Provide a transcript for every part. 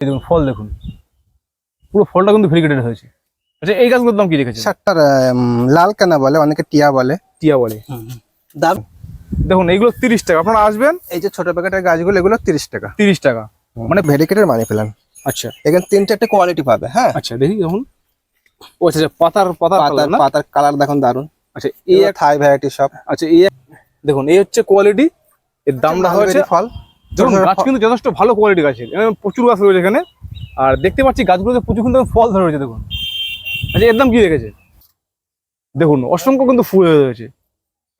এই দেখুন ফল দেখুন। পুরো ফলটা কিন্তু ভেরিকেটেড হয়েছে। আচ্ছা এই গাছগুলোর দাম কি রেখেছে সাতটার লাল কেনা বলে অনেকে টিয়া বলে। টিয়া বলে। দাম? দেখুন এইগুলো তিরিশ টাকা। আপনারা আসবেন? এই যে ছোট প্যাকেটের গাছগুলো এগুলো তিরিশ টাকা। তিরিশ টাকা। মানে ভেরিকেটের মানি প্ল্যান। আচ্ছা। এখানে তিন চারটে কোয়ালিটি পাবে হ্যাঁ? আচ্ছা দেখি দেখুন। ও আচ্ছা আচ্ছা, পাতার পাতার পাতার না? পাতার কালার দেখুন দারুণ আচ্ছা এই থাই ভ্যারাইটি সব আচ্ছা এই দেখুন এই হচ্ছে কোয়ালিটি এর দামটা হয়েছে ফল। দেখুন গাছ কিন্তু যথেষ্ট ভালো কোয়ালিটি গাছের এখানে প্রচুর গাছ রয়েছে এখানে। আর দেখতে পাচ্ছি গাছগুলোতে প্রচুর কিন্তু ফল ধরে রয়েছে দেখুন। আচ্ছা এর দাম কি রেখেছে? দেখুন অসংখ্য কিন্তু ফুল হয়ে রয়েছে।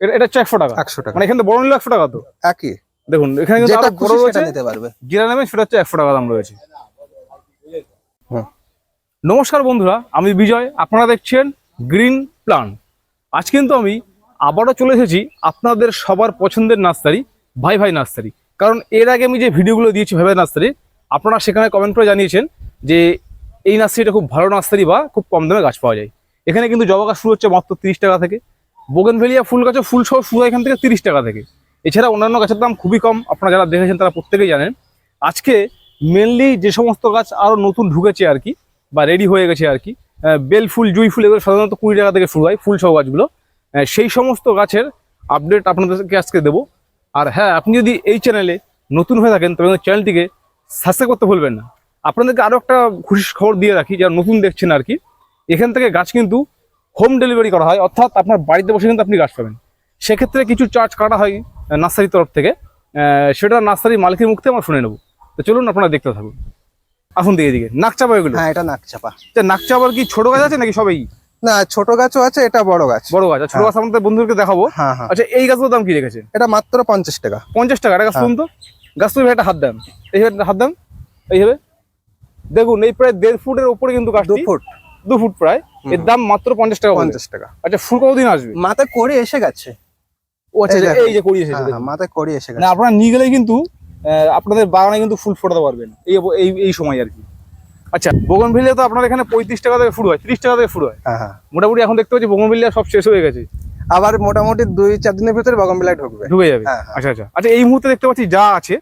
এটা এটা হচ্ছে একশো টাকা। একশো টাকা। মানে এখানে বড় নিলে একশো টাকা তো। একই। দেখুন এখানে কিন্তু যেটা আরও বড় রয়েছে। সেটা নিতে পারবে। যেটা নেবেন সেটা হচ্ছে একশো টাকা দাম রয়েছে। নমস্কার বন্ধুরা আমি বিজয় আপনারা দেখছেন গ্রিন প্লান আজ কিন্তু আমি আবারও চলে এসেছি আপনাদের সবার পছন্দের নার্সারি ভাই ভাই নার্সারি। কারণ এর আগে আমি যে ভিডিওগুলো দিয়েছি ভেবে নার্সারি, আপনারা সেখানে কমেন্ট করে জানিয়েছেন যে এই নার্সারিটা খুব ভালো নার্সারি বা খুব কম দামে গাছ পাওয়া যায়। এখানে কিন্তু জবা গাছ শুরু হচ্ছে মাত্র তিরিশ টাকা থেকে। বোগেনভেলিয়া ফুল গাছও ফুল সহ শুরু হয় এখান থেকে তিরিশ টাকা থেকে। এছাড়া অন্যান্য গাছের দাম খুবই কম, আপনারা যারা দেখেছেন তারা প্রত্যেকেই জানেন। আজকে মেনলি যে সমস্ত গাছ আরও নতুন ঢুকেছে আর কি, বা রেডি হয়ে গেছে আর কি বেল ফুল, জুই ফুল এগুলো সাধারণত কুড়ি টাকা থেকে শুরু হয় ফুল সহ গাছগুলো। সেই সমস্ত গাছের আপডেট আপনাদেরকে আজকে দেবো। আর হ্যাঁ আপনি যদি এই চ্যানেলে নতুন হয়ে থাকেন তবে চ্যানেলটিকে সাবস্ক্রাইব করতে ভুলবেন না। আপনাদেরকে আরও একটা খুশির খবর দিয়ে রাখি যারা নতুন দেখছেন আর কি এখান থেকে গাছ কিন্তু হোম ডেলিভারি করা হয় অর্থাৎ আপনার বাড়িতে বসে কিন্তু আপনি গাছ পাবেন। সেক্ষেত্রে কিছু চার্জ কাটা হয় নার্সারির তরফ থেকে। সেটা নার্সারি মালিকের মুখ থেকে আমরা শুনে নেব। তো চলুন আপনারা দেখতে থাকুন। আসুন দিকে দিকে নাক চাপা এগুলো হ্যাঁ এটা নাক চাপা। নাক চাপার কি ছোট গাছ আছে নাকি সবাই না ছোট গাছও আছে এটা বড় গাছ। বড় গাছ। ছোট হ্যাঁ। গাছ আমাদের বন্ধুদেরকে দেখাবো। হ্যাঁ হ্যাঁ। আচ্ছা এই গাছগুলোর দাম কি রেখেছে? এটা মাত্র পঞ্চাশ টাকা। পঞ্চাশ টাকা। একটা গাছ তো। গাছ তুমি একটা হাত দেন। এইভাবে একটা হাত দেন। এইভাবে দেখুন এই প্রায় দেড় ফুটের উপরে কিন্তু গাছ দু ফুট। দু ফুট প্রায়। এর দাম মাত্র পঞ্চাশ টাকা পঞ্চাশ টাকা। আচ্ছা ফুল কতদিন আসবে? মাথায় করে এসে গেছে। ও আচ্ছা এই যে করিয়ে এসেছে মাথায় করে এসে গেছে। আপনারা নিয়ে গেলে কিন্তু আহ, আপনাদের বাগানে কিন্তু ফুল ফোটাতে পারবেন। এই এই এই সময় আর কি। আচ্ছা বগনভিলিয়া তো আপনার এখানে পঁয়ত্রিশ টাকা থেকে শুরু হয় তিরিশ টাকা থেকে শুরু হয়। হ্যাঁ হ্যাঁ। মোটামুটি এখন দেখতে পাচ্ছি বগনভিলিয়া সব শেষ হয়ে গেছে। আবার মোটামুটি দুই চার দিনের ভিতরে বগমবিলায় ঢুকবে। ঢুকে যাবে। হ্যাঁ, হ্যাঁ। আচ্ছা আচ্ছা। আচ্ছা এই মুহূর্তে দেখতে পাচ্ছি যা আছে।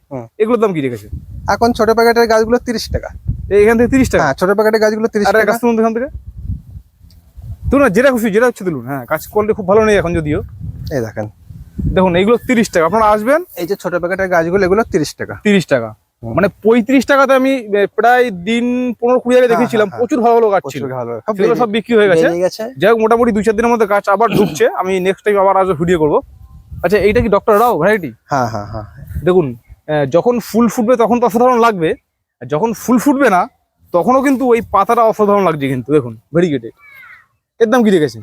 এগুলোর দাম কি রেখেছে? এখন ছোট প্যাকেটের গাছগুলো তিরিশ টাকা। এই এখান থেকে তিরিশ টাকা? হ্যাঁ ছোট প্যাকেটের গাছগুলো তিরিশ টাকা। গাছ তুলুন এখান থেকে। তুলুন না, যেটা খুশি যেটা হচ্ছে তুলুন। হ্যাঁ গাছ কোয়ালিটি খুব ভালো নেই এখন যদিও। এই দেখেন। দেখুন এইগুলো তিরিশ টাকা। আপনারা আসবেন এই যে ছোট প্যাকেটের গাছগুলো এগুলো তিরিশ টাকা। তিরিশ টাকা। মানে পঁয়ত্রিশ টাকাতে আমি প্রায় দিন পনেরো কুড়ি আগে হ্যাঁ, দেখেছিলাম হ্যাঁ, প্রচুর ভালো ভালো গাছ ছিল। সব সেগুলো সব বিক্রি হয়ে গেছে। যাই হোক মোটামুটি দুই চার দিনের মধ্যে গাছ আবার ঢুকছে আমি নেক্সট টাইম আবার আসব ভিডিও করব। আচ্ছা এইটা কি ডক্টর রাও ভ্যারাইটি হ্যাঁ হ্যাঁ হ্যাঁ। দেখুন যখন ফুল ফুটবে তখন তো অসাধারণ লাগবে যখন ফুল ফুটবে না তখনও কিন্তু ওই পাতাটা অসাধারণ লাগছে কিন্তু দেখুন ভেরিগেটেড এর দাম কি রেখেছেন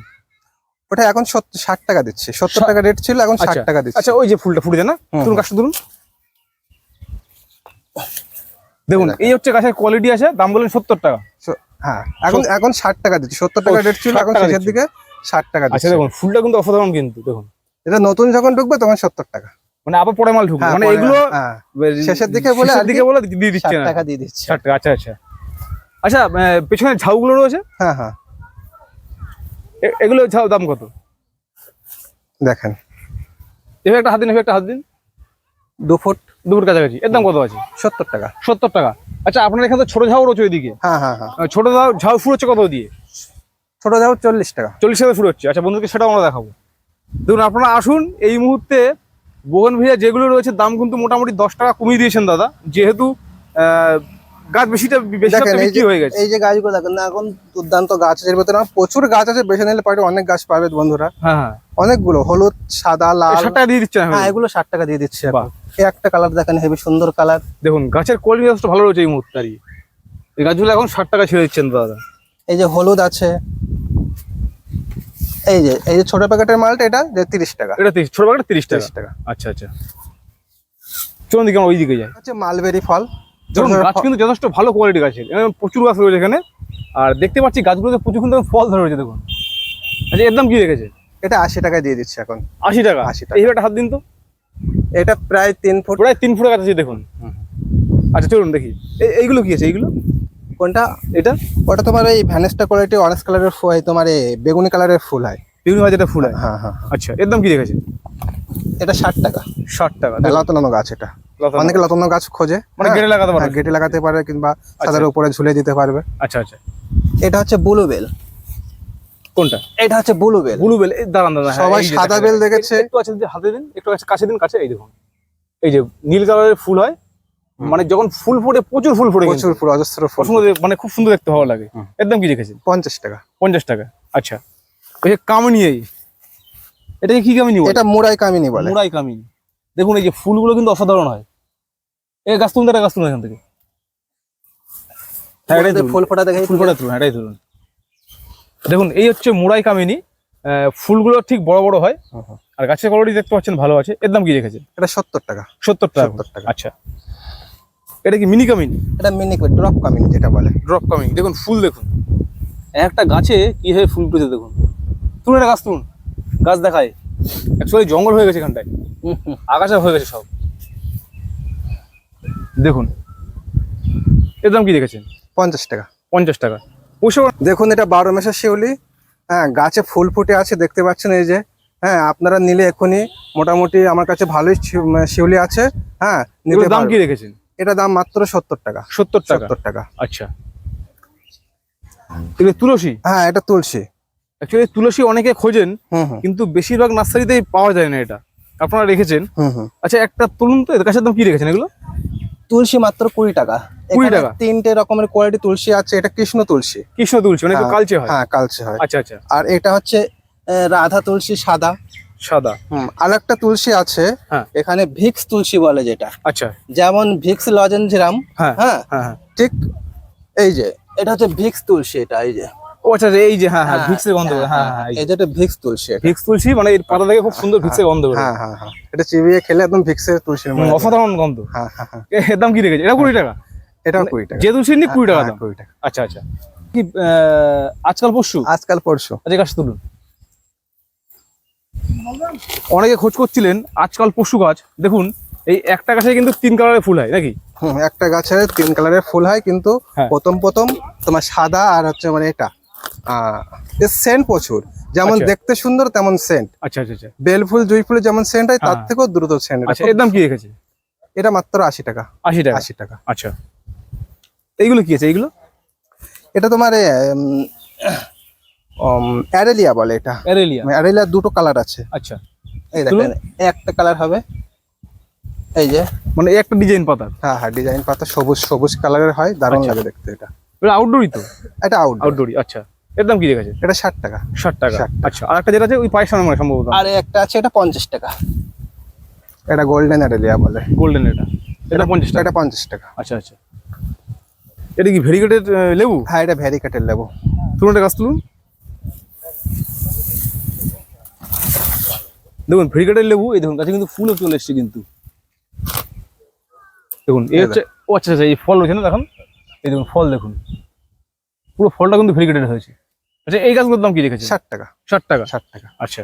ওটা এখন ষাট টাকা দিচ্ছে সত্তর টাকা রেট ছিল এখন ষাট আচ্ছা টাকা দিচ্ছে। আচ্ছা ওই যে ফুলটা ফুটেছে না? হুম। গাছটা তুলুন দেখুন এই হচ্ছে গাছের কোয়ালিটি আছে দাম বলেন সত্তর টাকা। হ্যাঁ এখন এখন ষাট টাকা দিচ্ছি সত্তর টাকা রেট ছিল এখন শেষের দিকে ষাট টাকা আচ্ছা দিচ্ছে। দেখুন ফুলটা কিন্তু অসাধারণ কিন্তু দেখুন। এটা নতুন যখন ঢুকবে তখন সত্তর টাকা। মানে আবার পরে মাল ঢুকবে। হ্যাঁ, মানে এগুলো হ্যাঁ, শেষের দিকে বলে আর দিকে বলে দিয়ে দিচ্ছে টাকা দিয়ে দিচ্ছে। ষাট টাকা আচ্ছা আচ্ছা। আচ্ছা পেছনে ঝাউগুলো রয়েছে? হ্যাঁ হ্যাঁ। এগুলো ঝাউ দাম কত? দেখেন। এভাবে একটা হাত দিন এভাবে একটা হাত দিন। দু ফুট। দুপুর কাছাকাছি। এর দাম কত আছে? সত্তর টাকা। সত্তর টাকা। আচ্ছা আপনার এখানে তো ছোট ঝাউ রয়েছে ওইদিকে? হ্যাঁ হ্যাঁ হ্যাঁ। ছোট ঝাউ ঝাউ ফুল হচ্ছে কত দিয়ে? ছোট ঝাউ চল্লিশ টাকা। চল্লিশ টাকা ফুল হচ্ছে আচ্ছা বন্ধুকে সেটাও আমরা দেখাবো। দেখুন আপনারা আসুন এই মুহূর্তে বোগন ভিড়া যেগুলো রয়েছে দাম কিন্তু মোটামুটি দশ টাকা কমিয়ে দিয়েছেন দাদা। যেহেতু গাছ বেশিটা বেশি দেখেন এই যে হয়ে গেছে। এই যে গাছগুলো দেখেন না এখন দুর্দান্ত গাছ এর ভেতরে প্রচুর গাছ আছে বেছে নিলে পারে অনেক গাছ পাবে বন্ধুরা। হ্যাঁ হ্যাঁ। অনেকগুলো হলুদ সাদা লাল। ষাট টাকা দিয়ে দিচ্ছে হ্যাঁ এগুলো ষাট টাকা দিয়ে দিচ্ছে। এই একটা কালার দেখেন হেবি সুন্দর কালার। দেখুন গাছের কোয়ালিটি যথেষ্ট ভালো রয়েছে এই মুহূর্তে এই গাছগুলো এখন ষাট টাকা ছেড়ে দিচ্ছেন দাদা। এই যে হলুদ আছে। এই যে এই যে ছোট প্যাকেটের মালটা এটা যে তিরিশ টাকা। এটা ছোট বাগানটা তিরিশ টাকা? তিরিশ টাকা। আচ্ছা আচ্ছা। চলুন দিকে ওই দিকে যাই। হচ্ছে মালবেরি ফল। ছোট গাছ কিন্তু যথেষ্ট ভালো কোয়ালিটি গাছের এখানে প্রচুর গাছ রয়েছে এখানে। আর দেখতে পাচ্ছি গাছগুলোতে প্রচুর কিন্তু ফল ধরে রয়েছে দেখুন। আচ্ছা এর দাম কি রেখেছে? এটা আশি টাকা দিয়ে দিচ্ছে এখন। আশি টাকা? 80 টাকা। এই একটা হাত দিন তো। এটা প্রায় তিন ফুট। প্রায় তিন ফুটের কাছে দেখুন। আচ্ছা চলুন দেখি। এই- এইগুলো কি আছে? এইগুলো? কোনটা? এটা? ওটা তোমার এই ভ্যানেস্টা কোয়ালিটি অরেঞ্জ কালারের ফুল হয় তোমার এই বেগুনি কালারের ফুল হয়। বেগুনি বিভিন্ন যেটা ফুল হয় হ্যাঁ হ্যাঁ। আচ্ছা এর দাম কি রেখেছে? এটা ষাট টাকা। ষাট টাকা। লাতানো গাছ এটা। অনেকে লতানো গাছ খোঁজে। মানে হ্যাঁ, গেটে লাগাতে পারবে। হ্যাঁ, গেটে লাগাতে পারে কিংবা ছাদের উপরে ঝুলে দিতে পারবে। আচ্ছা আচ্ছা। এটা হচ্ছে ব্লু বেল কোনটা? এটা হচ্ছে ব্লু বেল ব্লু বেল দাঁড়ান দাঁড়ান হ্যাঁ, সবাই সাদা বেল দেখেছে। একটু আছে যদি হাতে দিন একটু কাছে- দিন কাছে এই দেখুন। এই যে নীল কালারের ফুল হয় মানে যখন ফুল ফোটে প্রচুর ফুল ফোটে প্রচুর ফুল অজস্র ফুল। মানে খুব সুন্দর দেখতে ভালো লাগে। একদম কি রেখেছেন? পঞ্চাশ টাকা। পঞ্চাশ টাকা আচ্ছা। ওই যে কামিনী এটাকে কি কামিনী বলে? এটা মুরাই কামিনী বলে। মুরাই কামিনী। দেখুন এই যে ফুলগুলো কিন্তু অসাধারণ হয়। এই গাছ তুলুন একটা গাছ তুলুন এখান থেকে। হ্যাঁ এটাই। ফুল ফোটা দেখে ফুল ফোটা তুলুন এটাই তুলুন। দেখুন এই হচ্ছে মুরাই কামিনী। ফুলগুলো ঠিক বড় বড় হয়। আর গাছের কোয়ালিটি দেখতে পাচ্ছেন ভালো আছে। এর দাম কি রেখেছেন? এটা সত্তর টাকা। সত্তর টাকা। 70 টাকা। আচ্ছা। এটা কি মিনি কামিনী? এটা মিনি ড্রপ কামিনী যেটা বলে। ড্রপ কামিং দেখুন ফুল দেখুন। একটা গাছে কি হয়ে ফুল ফুটেছে দেখুন। তুলুন একটা গাছ তুলুন। গাছ দেখায়। অ্যাকচুয়ালি জঙ্গল হয়ে গেছে এখানটায়। আগাছা হয়ে গেছে সব। দেখুন। এর দাম কি দেখেছেন? পঞ্চাশ টাকা। পঞ্চাশ টাকা। পয়সা দেখুন এটা বারো মাসের শিউলি। হ্যাঁ গাছে ফুল ফুটে আছে দেখতে পাচ্ছেন এই যে। হ্যাঁ আপনারা নিলে এখনই মোটামুটি আমার কাছে ভালোই শিউ- শিউলি আছে। হ্যাঁ নিতে দাম কি। রেখেছেন এটা দাম মাত্র সত্তর টাকা। সত্তর টাকা? সত্তর টাকা। আচ্ছা। তুলসী? হ্যাঁ এটা তুলসী। অ্যাকচুয়ালি তুলসী অনেকে খোঁজেন কিন্তু বেশিরভাগ নার্সারিতেই পাওয়া যায় না এটা। আপনারা রেখেছেন। আচ্ছা একটা তুলুন তো এর কাছে দাম কি রেখেছেন এগুলো? তুলসী মাত্র কুড়ি টাকা। 20 এখানে টাকা? তিনটে রকমের কোয়ালিটি তুলসী আছে এটা কৃষ্ণ তুলসী। কৃষ্ণ তুলসী মানে হ্যাঁ, কালচে হয়। হ্যাঁ কালচে হয়। আচ্ছা আচ্ছা। আর এটা হচ্ছে রাধা তুলসী সাদা। সাদা। হুম আর একটা তুলসী আছে এখানে ভিক্স তুলসী বলে যেটা। আচ্ছা। যেমন ভিক্স লজেন্সিরাম হ্যাঁ হ্যাঁ। হ্যাঁ হ্যাঁ। ঠিক এই যে এটা হচ্ছে ভিক্স তুলসী এটা এই যে। ও আচ্ছা এই যে হ্যাঁ হ্যাঁ হ্যাঁ, ভিক্সের গন্ধ হ্যাঁ হ্যাঁ এই যে। যেটা ভিক্স তুলসী ভিক্স তুলসী মানে এর পাতা থেকে খুব সুন্দর ভিক্সের গন্ধ বেরোয়। হ্যাঁ হ্যাঁ হ্যাঁ এটা চিবিয়ে খেলে একদম ভিক্সের তুলসীর মতো। অসাধারণ গন্ধ। হ্যাঁ হ্যাঁ হ্যাঁ। এর দাম কি রেখেছে? এটা কুড়ি টাকা? এটাও কুড়ি টাকা। যে নি কুড়ি টাকা হ্যাঁ, দাম। কুড়ি টাকা। আচ্ছা আচ্ছা। কি আজকাল পরশু? আজকাল পরশু। আচ্ছা গাছ তুলুন। অনেকে খোঁজ করছিলেন আজকাল পশু গাছ। দেখুন এই একটা গাছে কিন্তু তিন কালারের ফুল হয় নাকি? একটা গাছে তিন কালারের ফুল হয় কিন্তু হ্যাঁ। প্রথম প্রথম তোমার সাদা আর হচ্ছে মানে এটা। সেন্ট প্রচুর। যেমন আচ্ছা। দেখতে সুন্দর তেমন সেন্ট আচ্ছা আচ্ছা আচ্ছা। বেল ফুল জুই ফুলে যেমন সেন্ট হয় তার হ্যাঁ। থেকেও দ্রুত সেন্ট আচ্ছা এর দাম কি রেখেছে? এটা মাত্র আশি টাকা। আশি টাকা? আশি টাকা। আচ্ছা। এইগুলো কি আছে এইগুলো? এটা তোমার অ্যারেলিয়া বলে এটা। অ্যারেলিয়া। অ্যারেলিয়া দুটো কালার আছে। আচ্ছা। এই দেখেন একটা কালার হবে। এই যে। মানে একটা ডিজাইন পাতা হ্যাঁ হ্যাঁ ডিজাইন পাতা সবুজ সবুজ কালারের হয়। দারুণ আচ্ছা। লাগে দেখতে এটা। আউটডোরই তো? এটা আউট আউটডোরই আচ্ছা। এর দাম কি রেখেছে এটা ষাট টাকা। ষাট টাকা। আচ্ছা আর একটা যেটা আছে ওই পায়ের সামনে সম্ভবত। আর একটা আছে এটা পঞ্চাশ টাকা। এটা গোল্ডেন অ্যারেলিয়া বলে। গোল্ডেন এটা। এটা পঞ্চাশ টাকা। এটা পঞ্চাশ টাকা। আচ্ছা আচ্ছা। এটা কি ভেরিগেটেড লেবু? হ্যাঁ এটা ভ্যারিকেটের লেবু। তুলুন একটা গাছ তুলুন। দেখুন ভেরিগেটের লেবু এই দেখুন গাছে কিন্তু ফুলও চলে এসছে কিন্তু। দেখুন এই হচ্ছে ও আচ্ছা আচ্ছা এই ফল রয়েছে না দেখুন। এই দেখুন ফল দেখুন। পুরো ফলটা কিন্তু ভেরিগেটেড হয়েছে। আচ্ছা এই গাছগুলোর দাম কি রেখেছে ষাট টাকা। ষাট টাকা? ষাট টাকা। আচ্ছা।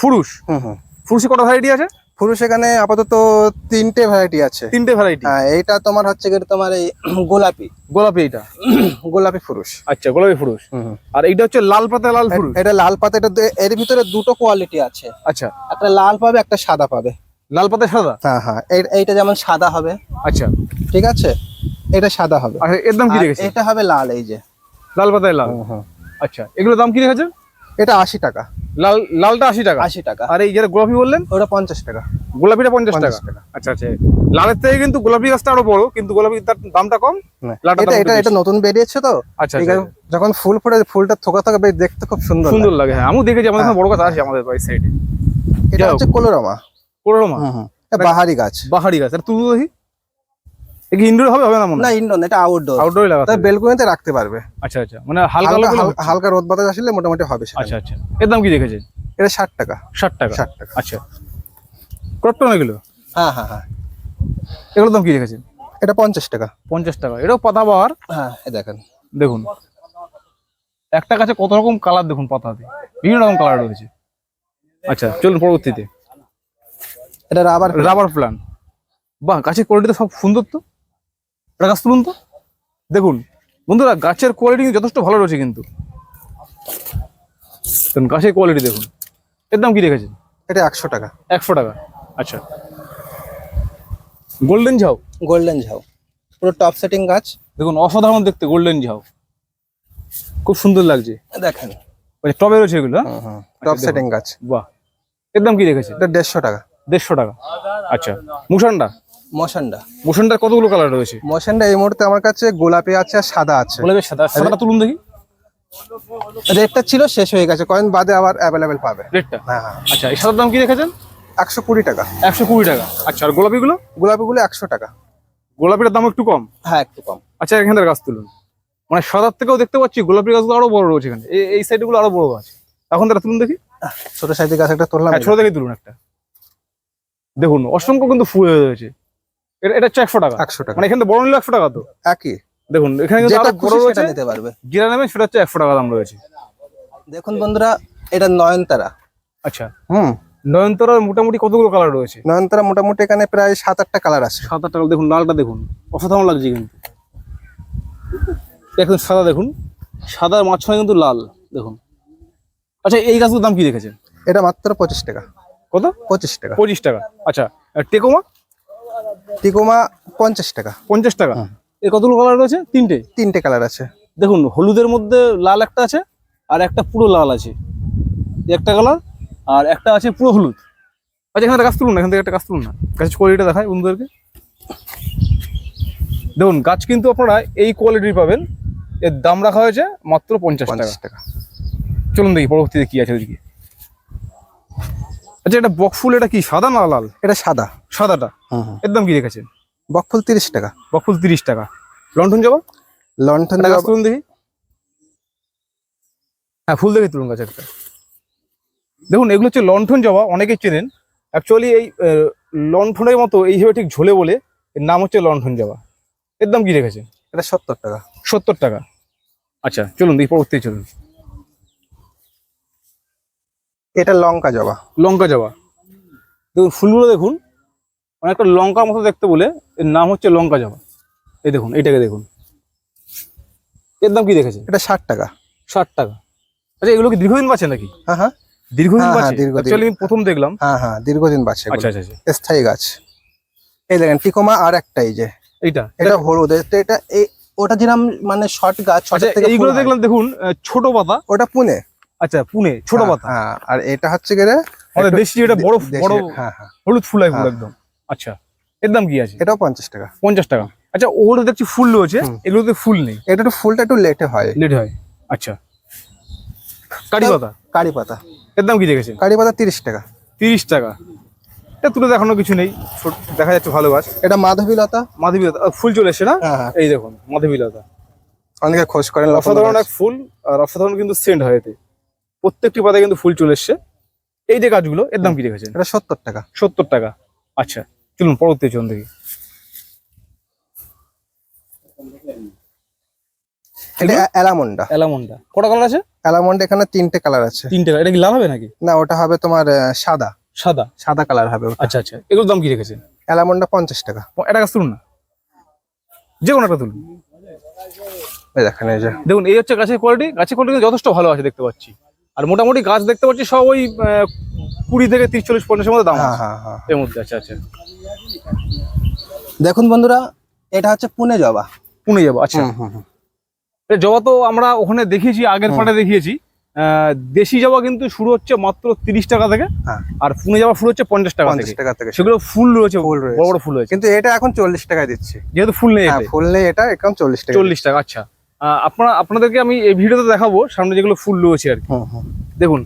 ফুরুষ? হুম হুম। ফুরুষে কটা ভ্যারাইটি আছে? পুরুষ এখানে আপাতত তিনটে ভ্যারাইটি আছে। তিনটে ভ্যারাইটি হ্যাঁ এইটা তোমার হচ্ছে গিয়ে তোমার এই গোলাপি। গোলাপি এইটা? গোলাপি ফুরুষ। আচ্ছা গোলাপি ফুরুষ। আর এইটা হচ্ছে লাল পাতা লাল ফুরুষ? এটা লাল পাতা এটা এর ভিতরে দুটো কোয়ালিটি আছে। আচ্ছা। একটা লাল পাবে একটা সাদা পাবে। লাল পাতা সাদা? হ্যাঁ হ্যাঁ। এই- এইটা যেমন সাদা হবে। আচ্ছা। ঠিক আছে? এটা সাদা হবে। আর এর দাম কি রেখেছে এটা হবে লাল এই যে। লাল পাতায় লাল? হুম, হুম। আচ্ছা এগুলোর দাম কি রেখেছে? এটা আশি টাকা। লাল লালটা আশি টাকা? আশি টাকা। আর এই যেটা গোলাপি বললেন? ওটা পঞ্চাশ টাকা। গোলাপিটা পঞ্চাশ টাকা? 50 টাকা। আচ্ছা আচ্ছা। লালের থেকে কিন্তু গোলাপি গাছটা আরও বড় কিন্তু গোলাপি তার দামটা কম? এটা এটা এটা নতুন বেরিয়েছে তো। আচ্ছা আচ্ছা। যখন ফুল ফুটে ফুলটা থোকা থোকা বেশ দেখতে খুব সুন্দর সুন্দর লাগে। হ্যাঁ আমিও দেখেছি আমাদের হ্যাঁ। বড় গাছ আছে আমাদের বাড়ির সাইডে এটা হচ্ছে কোলোরামা। এটা বাহারি গাছ। বাহারি গাছ। আর এ কি ইনডোর হবে হবে না মনে না ইন্ডোন এটা আউটডোর আউটডোরে লাগাতে তাই। রাখতে পারবে। আচ্ছা আচ্ছা। মানে হালকা হালকা রোদ বাতাস আসলে মোটামুটি হবে আচ্ছা আচ্ছা। এর দাম কি রেখেছে এটা ষাট টাকা। ষাট টাকা? ষাট টাকা। আচ্ছা। এগুলো? হ্যাঁ হ্যাঁ হ্যাঁ। এগুলোর দাম কি রেখেছে এটা পঞ্চাশ টাকা। পঞ্চাশ টাকা। এটাও হ্যাঁ এই দেখেন। দেখুন। একটা গাছে কত রকম কালার দেখুন পাতাতে। বিভিন্ন রকম কালার রয়েছে। আচ্ছা চলুন পরবর্তীতে। এটা রাবার রাবার প্লান বাহ গাছের কোয়ালিটি তো সব সুন্দর তো। এটা গাছ তুলুন তো। দেখুন বন্ধুরা গাছের কোয়ালিটি কিন্তু যথেষ্ট ভালো রয়েছে কিন্তু। গাছের কোয়ালিটি দেখুন। এর দাম কি রেখেছেন? এটা একশো টাকা। একশো টাকা। আচ্ছা। গোল্ডেন ঝাউ। গোল্ডেন ঝাউ। পুরো টপ সেটিং গাছ। দেখুন অসাধারণ দেখতে গোল্ডেন ঝাউ। খুব সুন্দর লাগছে। দেখেন। ওই টবে রয়েছে এগুলো হ্যাঁ? টপ সেটিং গাছ। বাহ। এর দাম কি রেখেছে এটা দেড়শো টাকা। দেড়শো টাকা। আচ্ছা। মুসান্ডা? মশান্ডা। মুসান্ডার কতগুলো কালার রয়েছে? মোশনটা এই মুহূর্তে আমার কাছে গোলাপি আছে আর সাদা আছে। বেশ সাদা। সাদাটা তুলুন দেখি। রেটটা ছিল শেষ হয়ে গেছে। কয়েন বাদে আবার অ্যাভেলেবেল পাবে। রেটটা হ্যাঁ হ্যাঁ। আচ্ছা এই সাদার দাম কি রেখেছেন? একশো কুড়ি টাকা। একশো কুড়ি টাকা। আচ্ছা আর গোলাপিগুলো? গোলাপিগুলো একশো টাকা। গোলাপিটার দাম একটু কম? হ্যাঁ একটু কম। আচ্ছা এখানকার গাছ তুলুন। মানে সাদার থেকেও দেখতে পাচ্ছি গোলাপি গাছগুলো আরও বড় রয়েছে এখানে। এই- এই সাইড আরও বড় আছে। এখন তারা তুলুন দেখি। ছোট সাইজের গাছ একটা তুললাম। হ্যাঁ ছোট থেকে তুলুন একটা। দেখুন অসংখ্য কিন্তু ফুল হয়ে রয়েছে। এটা হচ্ছে একশো টাকা। একশো টাকা। মানে এখানে বড় নিলে একশো টাকা তো। একই। দেখুন এখানে কিন্তু আরও বড় রয়েছে সেটা নিতে পারবে। যেটা নেবে সেটা হচ্ছে একশো টাকা দাম রয়েছে। দেখুন বন্ধুরা এটা নয়নতারা। আচ্ছা। হুম। নয়নতারার মোটামুটি কতগুলো কালার রয়েছে? নয়নতারা মোটামুটি এখানে প্রায় সাত আটটা কালার আছে। সাত আটটা দেখুন লালটা দেখুন অসাধারণ লাগছে কিন্তু। দেখুন সাদা দেখুন সাদার মাঝখানে কিন্তু লাল দেখুন। আচ্ছা এই গাছগুলোর দাম কি রেখেছেন? এটা মাত্র পঁচিশ টাকা। কত? পঁচিশ টাকা। পঁচিশ টাকা। আচ্ছা টেকোমা? টিকোমা পঞ্চাশ টাকা। পঞ্চাশ টাকা? হুম। এর কতগুলো কালার রয়েছে? তিনটে? তিনটে কালার আছে। দেখুন হলুদের মধ্যে লাল একটা আছে আর একটা পুরো লাল আছে। একটা কালার আর একটা আছে পুরো হলুদ। আচ্ছা এখানে গাছ তুলুন না এখান থেকে একটা গাছ তুলুন না। গাছের কোয়ালিটিটা দেখায় বন্ধুদেরকে। দেখুন গাছ কিন্তু আপনারা এই কোয়ালিটির পাবেন। এর দাম রাখা হয়েছে মাত্র পঞ্চাশ টাকা। চলুন দেখি পরবর্তীতে কি আছে ওইদিকে আচ্ছা এটা বকফুল এটা কি সাদা না লাল? এটা সাদা। সাদাটা? হুম হুম এর দাম কি রেখেছেন? বকফুল তিরিশ টাকা। বকফুল তিরিশ টাকা। লন্ঠন যাব? লন্ঠন গাছ তুলুন দেখি। হ্যাঁ ফুল দেখে তুলুন গাছ একটা। দেখুন এগুলো হচ্ছে লন্ঠন জবা অনেকে চেনেন। অ্যাকচুয়ালি এই লন্ঠনের মতো এইভাবে ঠিক ঝোলে বলে এর নাম হচ্ছে লন্ঠন জবা এর দাম কি রেখেছে এটা সত্তর টাকা। সত্তর টাকা। আচ্ছা চলুন দেখি পরবর্তী চলুন। এটা লঙ্কা জবা। লঙ্কা জবা। দেখুন ফুলগুলো দেখুন অনেকটা লঙ্কার মতো দেখতে বলে এর নাম হচ্ছে লঙ্কা জবা। এই দেখুন এইটাকে দেখুন। এর দাম কি দেখেছে এটা ষাট টাকা। ষাট টাকা। আচ্ছা এগুলো কি দীর্ঘদিন বাঁচে নাকি? হ্যাঁ হ্যাঁ। দীর্ঘদিন হ্যাঁ, হ্যাঁ, বাঁচে। দীর্ঘদিন। অ্যাকচুয়ালি আমি প্রথম দেখলাম। হ্যাঁ হ্যাঁ দীর্ঘদিন বাঁচে আচ্ছা আচ্ছা আচ্ছা। স্থায়ী গাছ। এই দেখেন টিকোমা আর একটা এই যে। এটা হলুদ এটা এটা ওটা যেরকম মানে শর্ট গাছ থেকে এইগুলো দেখলাম দেখুন ছোট পাতা। ওটা পুনে। আচ্ছা পুনে ছোট হ্যাঁ, পাতা? হ্যাঁ আর এটা হচ্ছে গেলে আমাদের দেশি এটা বড় বড় হ্যাঁ হলুদ ফুল হয়। ফুল। একদম। আচ্ছা এর দাম কি আছে? এটাও পঞ্চাশ টাকা। পঞ্চাশ টাকা। আচ্ছা ওগুলো দেখছি ফুল রয়েছে এগুলোতে ফুল নেই। এটা একটু ফুলটা একটু লেটে হয়। লেট হয়। আচ্ছা। কারি পাতা? কারি পাতা। এর দাম কি দেখেছেন? কারি পাতা তিরিশ টাকা। তিরিশ টাকা। এটা তুলে দেখানো কিছু নেই। দেখা যাচ্ছে ভালো গাছ। এটা মাধবীলতা মাধবীলতা ফুল চলে এসছে না? এই দেখুন মাধবীলতা। অনেকে খোঁজ করেন অসাধারণ। এক ফুল আর অসাধারণ কিন্তু সেন্ট হয় এতে। প্রত্যেকটি পাতায় কিন্তু ফুল চলে এসছে। এই যে গাছগুলো এর দাম কি রেখেছেন এটা সত্তর টাকা। সত্তর টাকা। আচ্ছা চলুন পরবর্তী চলুন দেখি। এটা অ্যালামন্ডা। অ্যালামন্ডা। কটা কালার আছে? অ্যালামন্ডা এখানে তিনটে কালার আছে। তিনটে এটা কি লাল হবে নাকি? না ওটা হবে তোমার সাদা। সাদা? সাদা কালার হবে আচ্ছা আচ্ছা। এগুলোর দাম কি রেখেছেন অ্যালামন্ডা পঞ্চাশ টাকা। ও, একটা গাছ তুলুন না। যে কোনো একটা তুলুন। দেখেন এই যে। দেখুন এই হচ্ছে গাছের কোয়ালিটি গাছের কোয়ালিটি যথেষ্ট ভালো আছে দেখতে পাচ্ছি। আর মোটামুটি গাছ দেখতে পাচ্ছি সব ওই কুড়ি থেকে তিরিশ চল্লিশ পঞ্চাশের মধ্যে দাম হ্যাঁ হ্যাঁ হ্যাঁ। এর মধ্যে আচ্ছা আচ্ছা। দেখুন বন্ধুরা এটা হচ্ছে পুনে জবা। পুনে যাব আচ্ছা। জবা তো আমরা ওখানে দেখিয়েছি আগের। পাটে দেখিয়েছি। দেশি জবা কিন্তু শুরু হচ্ছে মাত্র তিরিশ টাকা থেকে। আর পুনে জবা শুরু হচ্ছে পঞ্চাশ টাকা টাকা থেকে সেগুলো ফুল রয়েছে বড় বড় ফুল রয়েছে কিন্তু এটা এখন চল্লিশ টাকায় দিচ্ছে। যেহেতু ফুল নেই ফুল নেই এটা এখন চল্লিশ টাকা চল্লিশ টাকা আচ্ছা। আপনারা আপনাদেরকে আমি এই ভিডিওতে দেখাবো সামনে যেগুলো ফুল রয়েছে আর কি। হুম, হুম। দেখুন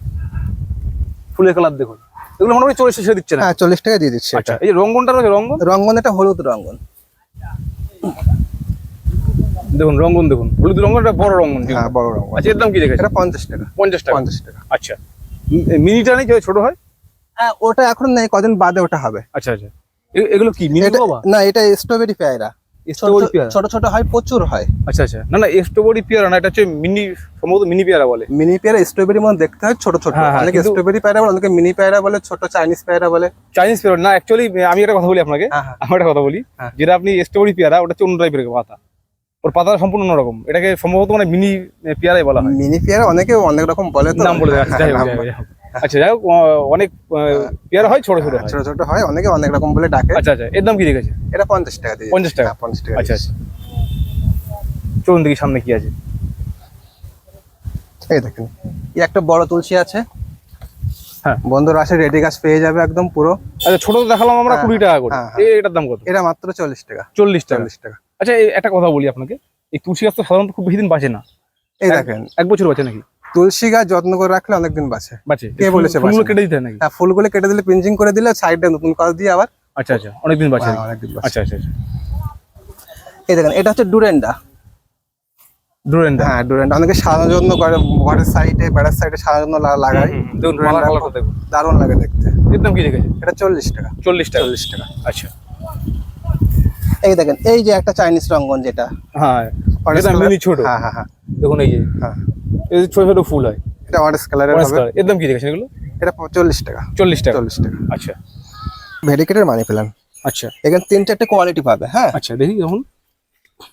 ফুলের কালার দেখুন। এগুলো মোটামুটি চল্লিশ টাকা দিচ্ছে না? হ্যাঁ চল্লিশ টাকা দিয়ে দিচ্ছি আচ্ছা এই যে রঙ্গনটা রয়েছে রঙ্গন? রঙ্গন এটা হলুদ রঙ্গন। দেখুন রঙ্গন দেখুন। হলুদ রঙ্গনটা বড় রঙ্গন হ্যাঁ বড় রঙ আচ্ছা এর দাম কি রেখেছে এটা পঞ্চাশ টাকা। পঞ্চাশ টাকা। পঞ্চাশ টাকা। আচ্ছা মিনিটা নেই ছোট হয়? হ্যাঁ ওটা এখন নেই কদিন বাদে ওটা হবে। আচ্ছা আচ্ছা। এগুলো কি মিনি না এটা স্ট্রবেরি পেয়ারা। স্ট্রবেরি পেয়ারা? ছোট ছোট হয় প্রচুর হয়। আচ্ছা আচ্ছা। না না স্ট্রবেরি পেয়ারা না এটা হচ্ছে মিনি সম্ভবত মিনি পেয়ারা বলে। মিনি পেয়ারা স্ট্রবেরি মধ্যে দেখতে হয় ছোট ছোট। হ্যাঁ, হ্যাঁ, অনেকে স্ট্রবেরি পেয়ারা বলে অনেকে মিনি পেয়ারা বলে ছোট চাইনিজ পেয়ারা বলে। চাইনিজ পেয়ারা না অ্যাকচুয়ালি আমি একটা কথা বলি আপনাকে। হ্যাঁ আমি একটা কথা বলি। যেটা আপনি স্ট্রবেরি পেয়ারা ওটা হচ্ছে অন্য টাইপের পাতা। ওর পাতা সম্পূর্ণ অন্যরকম। এটাকে সম্ভবত মানে মিনি পেয়ারাই বলা হয়। মিনি পেয়ারা অনেকে অনেক রকম বলে তো। নাম বলে আচ্ছা যাই হোক অনেক পেয়ারা হয় ছোট ছোট হয় ছোট ছোট হয় অনেকে অনেক রকম বলে ডাকে। আচ্ছা আচ্ছা এর দাম কি রেখেছে এটা পঞ্চাশ টাকা দিয়ে 50 টাকা? পঞ্চাশ টাকা আচ্ছা আচ্ছা। চলুন দেখি সামনে কি আছে। এই দেখেন এই একটা বড় তুলসী আছে। হ্যাঁ। বন্ধুরা আসে রেডি গাছ পেয়ে যাবে একদম পুরো। আচ্ছা ছোট দেখালাম আমরা হ্যাঁ, কুড়ি টাকা করে। হ্যাঁ, এই এটার দাম কত? এটা মাত্র চল্লিশ টাকা। চল্লিশ টাকা। চল্লিশ টাকা। আচ্ছা এই একটা কথা বলি আপনাকে। এই তুলসী গাছ তো সাধারণত খুব বেশি দিন বাঁচে না। এই দেখেন। এক বছর বাঁচে নাকি? তুলসী গাছ যত্ন করে রাখলে অনেকদিন বাঁচে। বাঁচে। কে বলেছে ফুলগুলো কেটে দিতে নাকি? হ্যাঁ ফুলগুলো কেটে দিলে পিঞ্চিং করে দিলে সাইডে নতুন করে দিয়ে আবার আচ্ছা আচ্ছা অনেকদিন বাঁচে হ্যাঁ, অনেকদিন। আচ্ছা আচ্ছা আচ্ছা। এই দেখেন এটা হচ্ছে ডুরেন্ডা। ডুরেন্ডা? হ্যাঁ ডুরেন্ট অনেকে সাজানোর জন্য করে ঘরের সাইডে বেড়ার সাইডে সাজানোর জন্য লাগায়। দারুণ লাগে দেখতে। এর দাম কি রেখেছে? এটা চল্লিশ টাকা। চল্লিশ টাকা। চল্লিশ টাকা। আচ্ছা। এই দেখেন এই যে একটা চাইনিজ রঙ্গন যেটা। হ্যাঁ ছোট। হ্যাঁ হ্যাঁ হ্যাঁ। দেখুন এই যে। হ্যাঁ। এই যে ছোট ছোট ফুল হয়। এটা অরেঞ্জ কালারের হবে। color। এর দাম কি রেখেছে এগুলো? এটা চল্লিশ টাকা। চল্লিশ টাকা। চল্লিশ টাকা। আচ্ছা। ভেরিকেটের মানি প্ল্যান আচ্ছা। এখানে তিন চারটে কোয়ালিটি পাবে হ্যাঁ? আচ্ছা দেখি এখন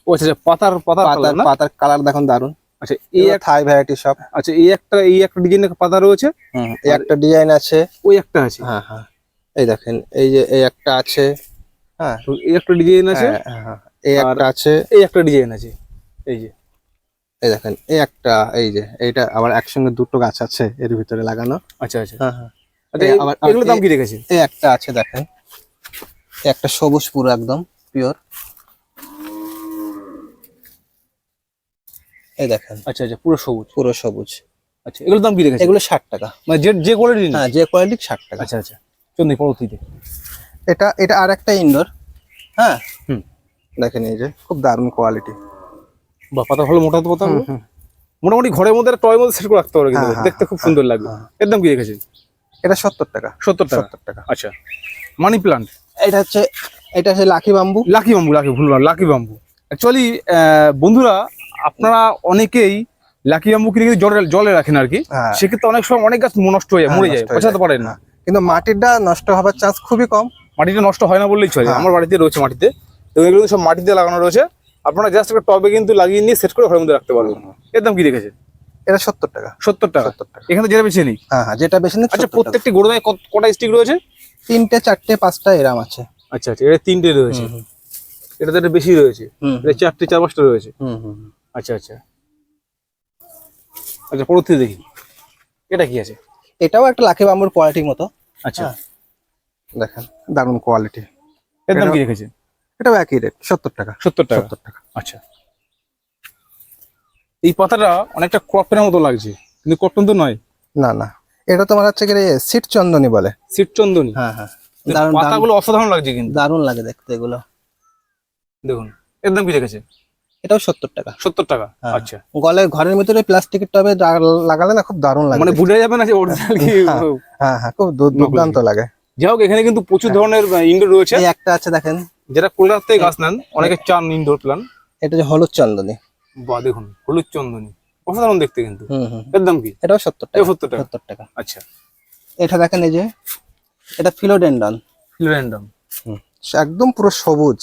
ও আচ্ছা আচ্ছা, পাতার পাতার colour না? পাতার কালার দেখুন দারুণ আচ্ছা এই এক থাই ভ্যারাইটি সব আচ্ছা এই একটা এই একটা ডিজাইনের পাতা রয়েছে? হুম এই একটা ডিজাইন আছে। ওই একটা আছে? হ্যাঁ হ্যাঁ। এই দেখেন এই যে এই একটা আছে। হ্যাঁ। এই একটা ডিজাইন আছে? হ্যাঁ, হ্যাঁ, হ্যাঁ। এই একটা আছে। এই একটা ডিজাইন আছে। এই যে। এই দেখেন এই একটা এই যে এইটা আবার একসঙ্গে দুটো গাছ আছে এর ভিতরে লাগানো। আচ্ছা আচ্ছা। হ্যাঁ হ্যাঁ। আচ্ছা আবার- আর দাম কি রেখেছে এই একটা আছে দেখেন। একটা সবুজ পুরো একদম পিওর এই দেখেন। আচ্ছা আচ্ছা পুরো সবুজ। পুরো সবুজ। আচ্ছা এগুলোর দাম কি রেখেছে এগুলো ষাট টাকা। মানে যে যে কোয়ালিটি হ্যাঁ যে কোয়ালিটি ষাট টাকা। আচ্ছা আচ্ছা। চন্দি পরবর্তীতে। এটা এটা আর একটা ইনডোর হ্যাঁ। হুম। দেখেন এই যে খুব দারুণ কোয়ালিটি বা পাতা ভালো মোটা তো পাতা মোটামুটি ঘরের মধ্যে টয়ের মধ্যে সেট করে রাখতে পারবে কিন্তু হ্যাঁ, হ্যাঁ, দেখতে খুব সুন্দর লাগবে। এর দাম কি রেখেছে এটা সত্তর টাকা। সত্তর টাকা? সত্তর টাকা। আচ্ছা। মানি প্লান্ট এটা হচ্ছে এটা হচ্ছে lucky bamboo lucky bamboo lucky ভুল লাকি বাম্বু অ্যাকচুয়ালি বন্ধুরা আপনারা অনেকেই লাকি বাম্বু কিনে জলে জলে রাখেন আর কি। হ্যাঁ। সেক্ষেত্রে অনেক সময় অনেক গাছ নষ্ট হয়ে যায় হ্যাঁ, মরে যায় হয়ে যায়। পারেন না। কিন্তু মাটিটা নষ্ট হওয়ার চান্স খুবই কম। মাটিটা নষ্ট হয় না বললেই চলে হ্যাঁ। আমার বাড়িতে রয়েছে মাটিতে। তো এগুলো সব মাটিতে লাগানো রয়েছে। আপনারা জাস্ট একটা টবে কিন্তু লাগিয়ে নিয়ে সেট করে ঘরের মধ্যে রাখতে পারবেন। এর দাম কি রেখেছে এটা সত্তর টাকা। সত্তর টাকা? সত্তর টাকা। এখানে যেটা বেছে নিই? হ্যাঁ হ্যাঁ যেটা বেশি না আচ্ছা প্রত্যেকটি গোড়ায় কত- কটা স্টিক রয়েছে? তিনটে চারটে পাঁচটা এরাম আছে। আচ্ছা আচ্ছা এটা তিনটে রয়েছে। এটা তো একটা বেশি রয়েছে। এটা চারটে চার পাঁচটা রয়েছে। আচ্ছা আচ্ছা। আচ্ছা পরবর্তী দেখি। এটা কি আছে? এটাও একটা লাখে বাম্বুর কোয়ালিটির মতো। আচ্ছা। হ্যাঁ। দেখেন দারুণ কোয়ালিটি এর দাম কি রেখেছে এটাও একই রেট সত্তর টাকা। সত্তর টাকা? সত্তর টাকা। আচ্ছা। এই পাতাটা অনেকটা ক্রপের মতো লাগছে কিন্তু ক্রপটন তো নয়। না না। এটা তোমার হচ্ছে কি সিট চন্দনী বলে। সিট চন্দনী? হ্যাঁ হ্যাঁ। কিন্তু পাতাগুলো অসাধারণ লাগছে কিন্তু। দারুণ লাগে দেখতে এগুলো। দেখুন এর দাম কি রেখেছে? এটাও সত্তর টাকা। সত্তর টাকা? হ্যাঁ। আচ্ছা। গলে ঘরের ভিতরে প্লাস্টিকের টবে লাগালে না খুব দারুণ লাগে মানে বোঝা যাবে না যে অরিজিনাল কি হ্যাঁ। হ্যাঁ হ্যাঁ খুব দুর্দান্ত লাগে। যাই হোক এখানে কিন্তু প্রচুর ধরনের ইনডোর রয়েছে। একটা আছে দেখেন। যেটা কলকাতা থেকে গাছ নেন অনেকে চান ইনডোর প্ল্যান এটা যে হলুদ চন্দনী। বা দেখুন হলুদ চন্দনী। অসাধারণ দেখতে কিন্তু। এর দাম কি? এটাও সত্তর টাকা। 70 টাকা। সত্তর টাকা। আচ্ছা। এটা দেখেন এই যে এটা ফিলোডেন্ডন। ফিলোরেন্ডাম একদম পুরো সবুজ।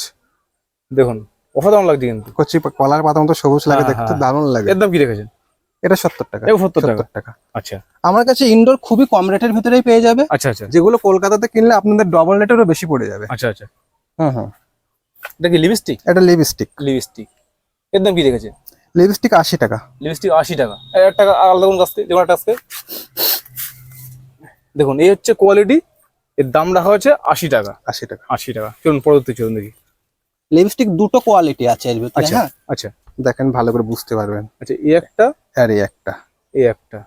দেখুন অসাধারণ লাগছে কিন্তু। কচি কলার পাতা মতো সবুজ লাগে হ্যাঁ, দেখতে হ্যাঁ। দারুণ লাগে। একদম কি রেখেছেন? এটা সত্তর টাকা। 70 টাকা। আচ্ছা। আমার কাছে ইনডোর খুবই কম রেটের ভিতরেই পেয়ে যাবে। আচ্ছা আচ্ছা। যেগুলো কলকাতাতে কিনলে আপনাদের ডবল রেটেরও বেশি পড়ে যাবে। আচ্ছা আচ্ছা। হুম হুম। এটা কি লিপস্টিক এটা লিপস্টিক লিপস্টিক এর দাম কি রেখেছে লিপস্টিক আশি টাকা। লিপস্টিক আশি টাকা। এক টাকা আলাদা কোন কাছতে যেমন একটা দেখুন এই হচ্ছে কোয়ালিটি এর দাম রাখা হচ্ছে আশি টাকা। আশি টাকা। আশি টাকা। চলুন পরবর্তী চলুন দেখি। লিপস্টিক দুটো কোয়ালিটি আছে এর ভিতরে আচ্ছা হ্যাঁ? আচ্ছা। দেখেন ভালো করে বুঝতে পারবেন। আচ্ছা এই একটা? আর এই একটা। এই একটা।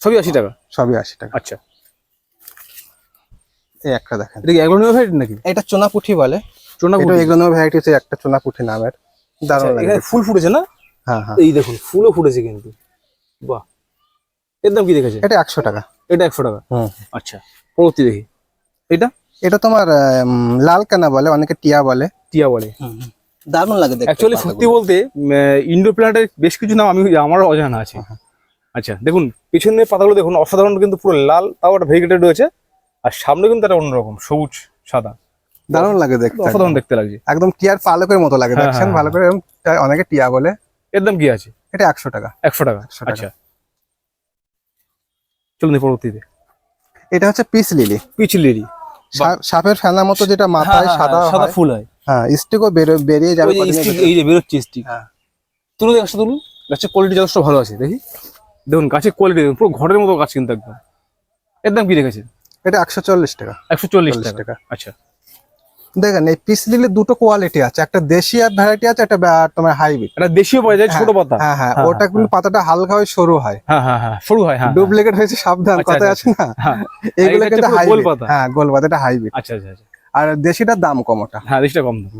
সবই আশি টাকা? সবই আশি টাকা। আচ্ছা। এই একটা দেখেন। এটা এগ্রোনিমা ভ্যারাইটি নাকি? এটা চোনাপুঠি বলে। চোনা এটা এগুলো ভ্যারাইটি হচ্ছে একটা চুনাপুঠি নামের। দারুণ লাগে। আচ্ছা, এখানে ফুল ফুটেছে না? হ্যাঁ হ্যাঁ। এই দেখুন ফুলও ফুটেছে কিন্তু। বাহ। এর দাম কি রেখেছে এটা একশো টাকা। এটা একশো টাকা? হুম। আচ্ছা পরবর্তী দেখি। এটা? এটা তোমার লাল কানা বলে অনেকে টিয়া বলে। টিয়া বলে। দারুণ লাগে দেখতে অ্যাকচুয়ালি সত্যি। বলতে ইন্ডোর প্ল্যান্টের বেশ কিছু নাম আমি আমার অজানা আছে। আচ্ছা দেখুন পিছনের পাতাগুলো দেখুন অসাধারণ কিন্তু পুরো লাল তাও একটা ভেরিগেটেড রয়েছে। আর সামনে কিন্তু একটা অন্যরকম সবুজ সাদা। দারুণ লাগে দেখতে অসাধারণ দেখতে লাগছে। একদম টিয়ার পালকের মতো লাগে হ্যাঁ, দেখছেন? হ্যাঁ, ভালো করে অনেকে টিয়া বলে। এর দাম কি আছে? এটা একশো টাকা। একশো টাকা। 100 টাকা। আচ্ছা। চলুন পরবর্তীতে। এটা হচ্ছে পিস লিলি। Peace lily. সাপের ফেনা মতো যেটা মাথায় সাদা হ্যাঁ, সাদা ফুল হয়। হ্যাঁ স্টিকও বেরিয়ে যাবে। এই যে বেরোচ্ছে স্টিক হ্যাঁ। তুলুন গাছটা তুলুন গাছের কোয়ালিটি যথেষ্ট ভালো আছে দেখি। দেখুন গাছের কোয়ালিটি পুরো ঘরের মতো গাছ কিন্তু একদম। এর দাম কি এটা একশো চল্লিশ টাকা। একশো চল্লিশ 40 টাকা। আচ্ছা। দেখেন এই পিস লিলির দুটো কোয়ালিটি আছে একটা দেশি আর ভ্যারাইটি আছে একটা তোমার হাইব্রিড এটা দেশীয় পাওয়া যায় ছোট পাতা। হ্যাঁ হ্যাঁ হ্যাঁ, ওটা কিন্তু পাতাটা হালকা হয় সরু হয়। হ্যাঁ হ্যাঁ হ্যাঁ সরু হয় হ্যাঁ ডুপ্লিকেট হয়েছে সাবধান আচ্ছা, কথায় আচ্ছা, আছে না? হ্যাঁ। এইগুলো কিন্তু গোল পাতা। হ্যাঁ গোল পাতা এটা হাইব্রিড আচ্ছা আচ্ছা। আর দেশিটার দাম কম ওটা। হ্যাঁ দেশটা কম দাম।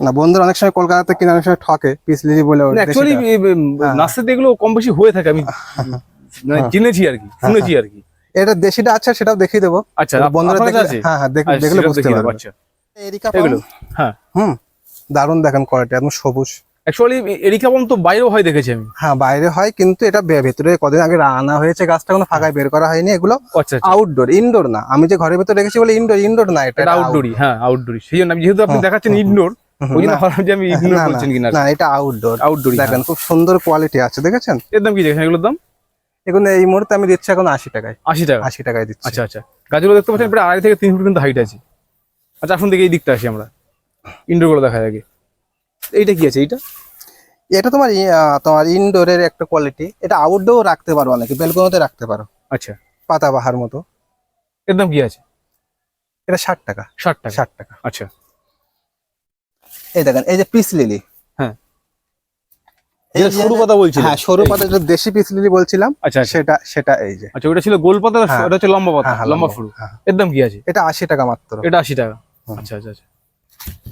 না বন্ধুরা অনেক সময় কলকাতাতে কিনে অনেক সময় ঠকে পিস লিলি বলে অ্যাকচুয়ালি দেশিটা। হ্যাঁ। এগুলো কম বেশি হয়ে থাকে আমি মানে হ্যাঁ। জেনেছি আর কি শুনেছি আর কি। এটা দেশিটা আছে সেটাও দেখিয়ে দেবো। আচ্ছা বন্ধুরা দেখলে হ্যাঁ হ্যাঁ আচ্ছা, দেখলে বুঝতে দেখিয়ে পারবে আচ্ছা। এরিকা এগুলো হ্যাঁ। হুম দারুণ দেখেন কোয়ালিটি একদম সবুজ। অ্যাকচুয়ালি এরিকা পাম তো বাইরেও হয় দেখেছি আমি। হ্যাঁ বাইরে হয় কিন্তু এটা ভেতরে কদিন আগে আনা হয়েছে গাছটা কোনো ফাঁকায় বের করা হয়নি এগুলো আচ্ছা আচ্ছা। আউটডোর ইনডোর না। আমি যে ঘরের ভেতরে রেখেছি বলে ইনডোর ইনডোর না এটা আউটডোরই হ্যাঁ আউটডোরই সেই জন্য যেহেতু আপনি দেখাচ্ছেন ইনডোর না, এটা আউটডোর আউটডোরই দেখেন খুব সুন্দর কোয়ালিটি আছে দেখেছেন? কি দেখেন এগুলোর দাম? এখন এই মুহূর্তে আমি দিচ্ছি এখন আশি টাকায়। আশি টাকা? আশি টাকায় দিচ্ছি। আচ্ছা আচ্ছা। গাছগুলো দেখতে পাচ্ছেন প্রায় আড়াই থেকে তিন ফুট কিন্তু হাইট আছে। আচ্ছা এখন থেকে এই দিকটা আসি আমরা। ইনডোরগুলো দেখা আগে। এইটা কি আছে এইটা? এটা তোমার তোমার ইনডোরের একটা কোয়ালিটি এটা আউটডোর রাখতে পারো অনেকে বেলকনিতে রাখতে পারো। আচ্ছা। পাতা বাহার মতো। একদম কি আছে? এটা ষাট টাকা। ষাট টাকা? ষাট টাকা। আচ্ছা। এই দেখেন এই যে পিস লিলি হ্যাঁ। এই সরু পাতা বলছিল। হ্যাঁ সরু পাতা যেটা দেশি পিস লিলি বলছিলাম। আচ্ছা আচ্ছা। সেটা সেটা এই যে। আচ্ছা ওটা ছিল গোল পাতা হ্যাঁ। হচ্ছে লম্বা পাতা হ্যাঁ, হ্যাঁ, লম্বা ফুল হ্যাঁ। এর দাম কি আছে? এটা আশি টাকা মাত্র। এটা আশি টাকা। আচ্ছা আচ্ছা আচ্ছা।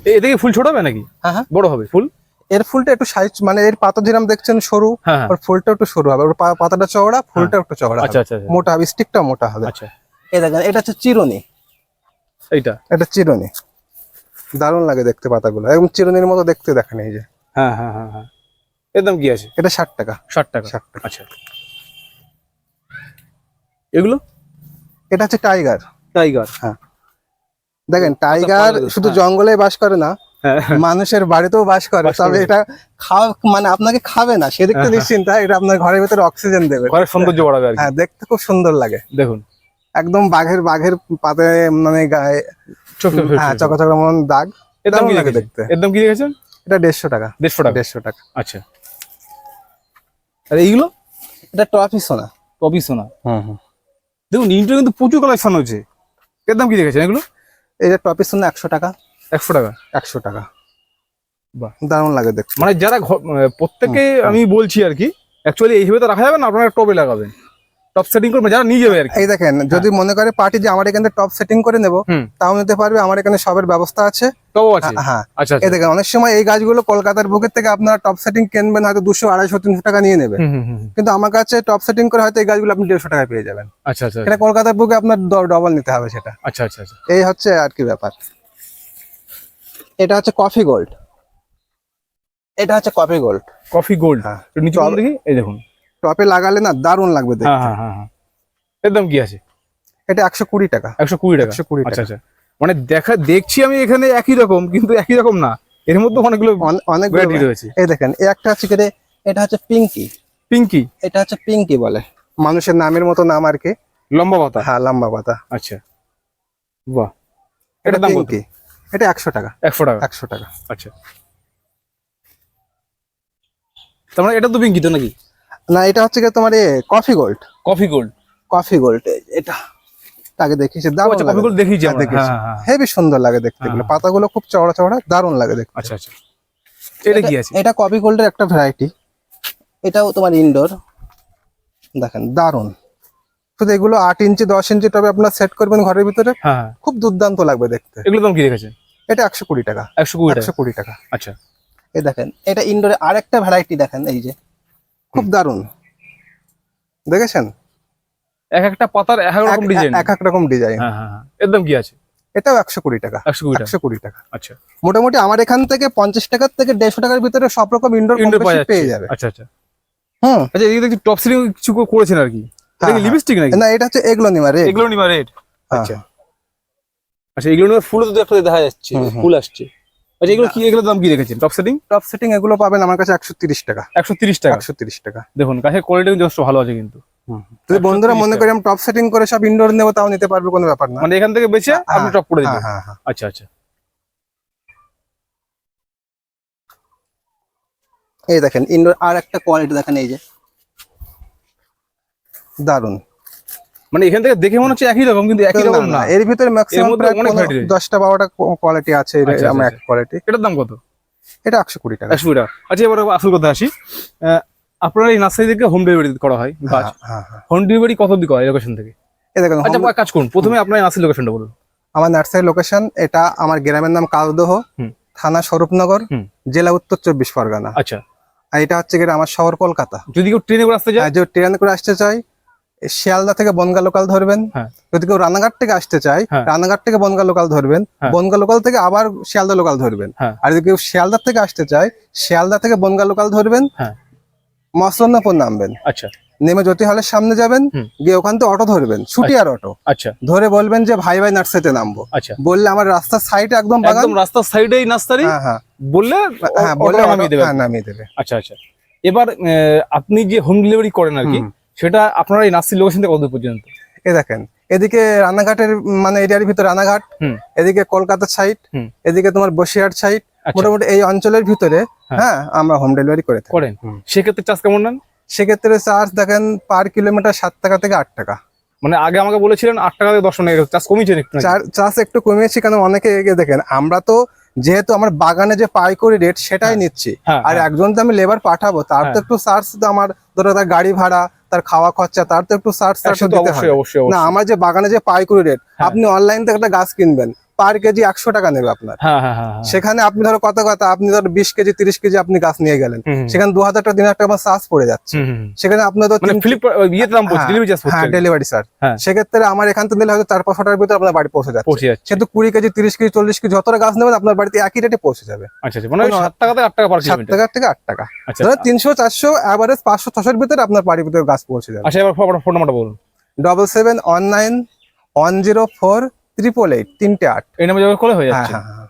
এ- এ ফুল ছোট হবে নাকি? হ্যাঁ হ্যাঁ। বড় হবে ফুল? এর ফুলটা একটু সাইজ মানে এর পাতা যেরকম দেখছেন সরু হ্যাঁ হ্যাঁ। ওর ফুলটা একটু সরু হবে। পাতাটা চওড়া ফুলটা একটু চওড়া আচ্ছা আচ্ছা আচ্ছা। মোটা হবে স্টিকটা মোটা হবে। আচ্ছা। এই দেখেন এটা হচ্ছে চিরুনি। এইটা? এটা চিরুনি। দারুণ লাগে দেখতে পাতাগুলো। একদম চিরুনির মতো দেখতে দেখেন এই যে। হ্যাঁ হ্যাঁ হ্যাঁ হ্যাঁ। এর দাম কি আছে? এটা ষাট টাকা। ষাট টাকা? ষাট টাকা। আচ্ছা। এগুলো? এটা হচ্ছে টাইগার টাইগার দেখেন টাইগার শুধু হ্যাঁ। জঙ্গলে বাস করে না হ্যাঁ। মানুষের বাড়িতেও বাস করে তবে এটা খাওয়া মানে আপনাকে খাবে না সেদিক তো হ্যাঁ। নিশ্চিন্তা এটা আপনার ঘরের ভিতরে অক্সিজেন দেবে। ঘরের সৌন্দর্য বাড়াবে হ্যাঁ দেখতে খুব সুন্দর লাগে। দেখুন। একদম বাঘের বাঘের পাতে মানে গায়ে হ্যাঁ চকচক মন দাগ। এর কি লাগে দেখতে। এর দাম কি রেখেছেন? এটা দেড়শো টাকা। দেড়শো টাকা। দেড়শো টাকা। আচ্ছা। আর এইগুলো? এটা ট্রফি সোনা। টপি সোনা। হুম হুম। দেখুন ইন্টার কিন্তু প্রচুর কালেকশন হচ্ছে এর দাম কি রেখেছেন এগুলো? এই যে শুনে একশো টাকা। একশো টাকা? একশো টাকা। বাহ। দারুণ লাগে দেখ মানে যারা প্রত্যেকে। আমি বলছি আর কি অ্যাকচুয়ালি এইভাবে তো রাখা যাবে না আপনারা টবে লাগাবেন। টপ সেটিং করবেন যারা নিয়ে যাবে এই দেখেন যদি মনে করে পার্টি যে আমার এখানে টপ সেটিং করে নেব তাও নিতে পারবে আমার এখানে সবের ব্যবস্থা আছে। হ্যাঁ আচ্ছা এই আচ্ছা দেখেন অনেক সময় এই গাছগুলো কলকাতার বুকের থেকে আপনারা টপ সেটিং কিনবেন হয়তো দুশো আড়াইশো তিনশো টাকা নিয়ে। কিন্তু আমার কাছে টপ সেটিং করে হয়তো এই গাছগুলো আপনি দেড়শো টাকায় পেয়ে যাবেন। আচ্ছা আচ্ছা এটা কলকাতার বুকে আপনার ডবল নিতে হবে সেটা। আচ্ছা আচ্ছা আচ্ছা। এই হচ্ছে আর কি ব্যাপার। এটা হচ্ছে কফি গোল্ড এটা হচ্ছে কফি গোল্ড কফি গোল্ড হ্যাঁ। নিচে দেখি এই দেখুন। টপে লাগালে না দারুণ লাগবে হ্যাঁ দেখতে। হ্যাঁ হ্যাঁ হ্যাঁ এর দাম কি আছে? এটা একশো কুড়ি টাকা। একশো কুড়ি টাকা? একশো কুড়ি আচ্ছা টাকা। আচ্ছা। মানে দেখা দেখছি আমি এখানে একই রকম কিন্তু একই রকম না। এর মধ্যে অনেকগুলো অনেক ভ্যারাইটি রয়েছে। এই দেখেন একটা আছে কেটে এটা হচ্ছে পিঙ্কি। পিঙ্কি? এটা হচ্ছে পিঙ্কি বলে। মানুষের নামের মতো নাম আর কি। লম্বা পাতা? হ্যাঁ লম্বা পাতা। আচ্ছা। বাহ। এটা দাম কত? এটা একশো টাকা। একশো টাকা? একশো টাকা। আচ্ছা। তার মানে এটা তো পিঙ্কি তো নাকি? না এটা হচ্ছে কি তোমার এ coffee gold coffee gold coffee gold এটা। আগে দেখিয়েছি দারুণ আচ্ছা কফি গোল্ড দেখিয়েছি হ্যাঁ, দেখেছি। হ্যাঁ হ্যাঁ। হেবি সুন্দর লাগে দেখতে এগুলো হ্যাঁ। পাতাগুলো খুব চওড়া চওড়া দারুণ লাগে দেখতে। আচ্ছা আচ্ছা। এটা কি আছে? এটা কফি গোল্ডের একটা ভ্যারাইটি এটাও তোমার ইনডোর দেখেন দারুণ। শুধু এগুলো আট ইঞ্চি দশ ইঞ্চি টবে আপনার সেট করবেন ঘরের ভিতরে হ্যাঁ হ্যাঁ। খুব দুর্দান্ত লাগবে দেখতে। এগুলো দাম কি রেখেছেন? এটা একশো কুড়ি টাকা। একশো কুড়ি টাকা। একশো কুড়ি টাকা। আচ্ছা। এই দেখেন এটা ইনডোরে আরেকটা ভ্যারাইটি দেখেন এই যে। খুব দারুণ। দেখেছেন? এক একটা পাতার এক রকম ডিজাইন এক এক রকম ডিজাইন হ্যাঁ হ্যাঁ হ্যাঁ। কি আছে? এটাও একশো কুড়ি টাকা। একশো কুড়ি টাকা। আচ্ছা। মোটামুটি আমার এখান থেকে পঞ্চাশ টাকার থেকে দেড়শো টাকার ভিতরে সব রকম ইনডোর ইন্ডোর পেয়ে যাবে। আচ্ছা আচ্ছা। হুম। আচ্ছা এদিকে দেখছি টপ সিলিং কিছু করেছেন আর কি? লিপস্টিক নাকি? না এটা হচ্ছে এগুলো নিমা রে এগুলো নিবা রেড। আচ্ছা। আচ্ছা এগুলো ফুলও তো একটা দেখা যাচ্ছে। ফুল আসছে। আচ্ছা এগুলো কি এগুলোর দাম কি রেখেছেন? টপ সেটিং টপ সেটিং এগুলো পাবেন আমার কাছে একশো তিরিশ টাকা। একশো তিরিশ টাকা? একশো তিরিশ টাকা। দেখুন গাছের কোয়ালিটি যথেষ্ট ভালো আছে কিন্তু। যদি বন্ধুরা মনে। করি আমি টপ সেটিং করে সব ইনডোর নেব তাও নিতে পারবে কোনো ব্যাপার না। মানে এখান থেকে বেছে আপনি টপ করে হ্যাঁ দিবেন। হ্যাঁ হ্যাঁ। আচ্ছা আচ্ছা। এই দেখেন ইনডোর আর একটা কোয়ালিটি দেখেন এই যে। দারুণ মানে এখান থেকে দেখে মনে হচ্ছে একই রকম কিন্তু একই রকম না এর ভিতরে ম্যাক্সিমাম প্রায়। দশটা বারোটা কোয়ালিটি আছে এর- আচ্ছা, আমার আচ্ছা, এক কোয়ালিটি এটার দাম কত? এটা একশো কুড়ি টাকা। একশো টাকা। আচ্ছা এবার আসল কথা আসি। আপনার এই নার্সারি থেকে হোম ডেলিভারি করা হয় গাছ। হোম ডেলিভারি কত দিকে হয় লোকেশন থেকে? আচ্ছা কাজ করুন প্রথমে আপনার নার্সারি লোকেশনটা বলুন। আমার নার্সারি লোকেশন এটা আমার গ্রামের নাম কালদহ। থানা স্বরূপনগর। জেলা উত্তর চব্বিশ পরগনা। আচ্ছা। আর এটা হচ্ছে আমার শহর কলকাতা। যদি কেউ ট্রেনে করে আসতে যায় আর যে ট্রেন করে আসতে চাই এ শিয়ালদা থেকে বনগা লোকাল ধরবেন। হ্যাঁ। যদি কেউ রানাঘাট থেকে আসতে চায় হ্যাঁ। রানাঘাট থেকে বনগা লোকাল ধরবেন। হ্যাঁ। বনগা লোকাল থেকে আবার শিয়ালদা লোকাল ধরবেন। আর যদি কেউ শিয়ালদা থেকে আসতে চায় শিয়ালদা থেকে বনগা লোকাল ধরবেন। হ্যাঁ। নামবেন। আচ্ছা। নেমে জ্যোতি হলের সামনে যাবেন। গিয়ে ওখান থেকে অটো ধরবেন। ছুটি আর অটো। আচ্ছা। ধরে বলবেন যে ভাই ভাই নার্সারিতে নামবো। আচ্ছা। বললে আমার রাস্তার সাইডে একদম বাগান। একদম রাস্তার সাইডেই নার্সারি? হ্যাঁ হ্যাঁ। বললে হ্যাঁ বললে নামিয়ে দেবে হ্যাঁ নামিয়ে দেবে। আচ্ছা আচ্ছা। এবার আপনি যে হোম ডেলিভারি করেন আর কি। সেটা আপনারা এই নার্সারি লোকেশন থেকে কতদূর পর্যন্ত? এ দেখেন এদিকে রানাঘাটের মানে এরিয়ার ভিতরে রানাঘাট এদিকে কলকাতা সাইড এদিকে তোমার বসিরহাট সাইড আচ্ছা। মোটামুটি এই অঞ্চলের ভিতরে হ্যাঁ। হ্যাঁ আমরা হোম ডেলিভারি করে করেন। সেক্ষেত্রে চার্জ কেমন নেন? সেক্ষেত্রে চার্জ দেখেন পার কিলোমিটার সাত টাকা থেকে আট টাকা। মানে আগে আমাকে বলেছিলেন আট টাকা থেকে দশ টাকা চার্জ কমিয়েছেন একটু? চার্জ একটু কমিয়েছি কারণ অনেকে এগিয়ে দেখেন আমরা তো যেহেতু আমার বাগানে যে পাইকারি রেট সেটাই হ্যাঁ। নিচ্ছি। হ্যাঁ আর একজন তো আমি লেবার পাঠাবো তার তো। একটু চার্জ তো আমার ধরো তার গাড়ি ভাড়া তার খাওয়া খরচা তার তো একটু সার্চ সার্চ দিতে হয় না আমার যে বাগানে যে পাইকারি রেট হ্যাঁ। আপনি অনলাইন থেকে একটা গাছ কিনবেন। পার কেজি একশো টাকা নেবে আপনার। হ্যাঁ হ্যাঁ হ্যাঁ। সেখানে আপনি ধরো কত কথা আপনি ধরো বিশ কেজি তিরিশ কেজি আপনি গাছ নিয়ে গেলেন। সেখানে দু হাজার টাকা তিন হাজার টাকা চার্জ পড়ে যাচ্ছে। সেখানে আপনার তো হ্যাঁ, ডেলিভারি স্যার। সেক্ষেত্রে আমার এখান থেকে নিলে হয়তো চার পাঁচশো টাকার ভিতরে আপনার বাড়ি পৌঁছে যাচ্ছে। সেহেতু কুড়ি কেজি তিরিশ কেজি চল্লিশ কেজি যতটা গাছ নেবেন আপনার বাড়িতে একই রেটে পৌঁছে যাবে। আচ্ছা আচ্ছা। মানে সাত টাকা থেকে আট টাকা সাত টাকা থেকে আট টাকা। আচ্ছা। ধরো তিনশো চারশো অ্যাভারেজ পাঁচশো ছশোর ভিতরে আপনার বাড়ির ভিতরে গাছ পৌঁছে যাবে। আচ্ছা এবার ফোন নাম্বারটা বলুন। Double seven one nine one zero four triple eight তিনটে আট। এই নাম্বার যোগাযোগ করলে হয়ে হ্যাঁ যাচ্ছে। হ্যাঁ।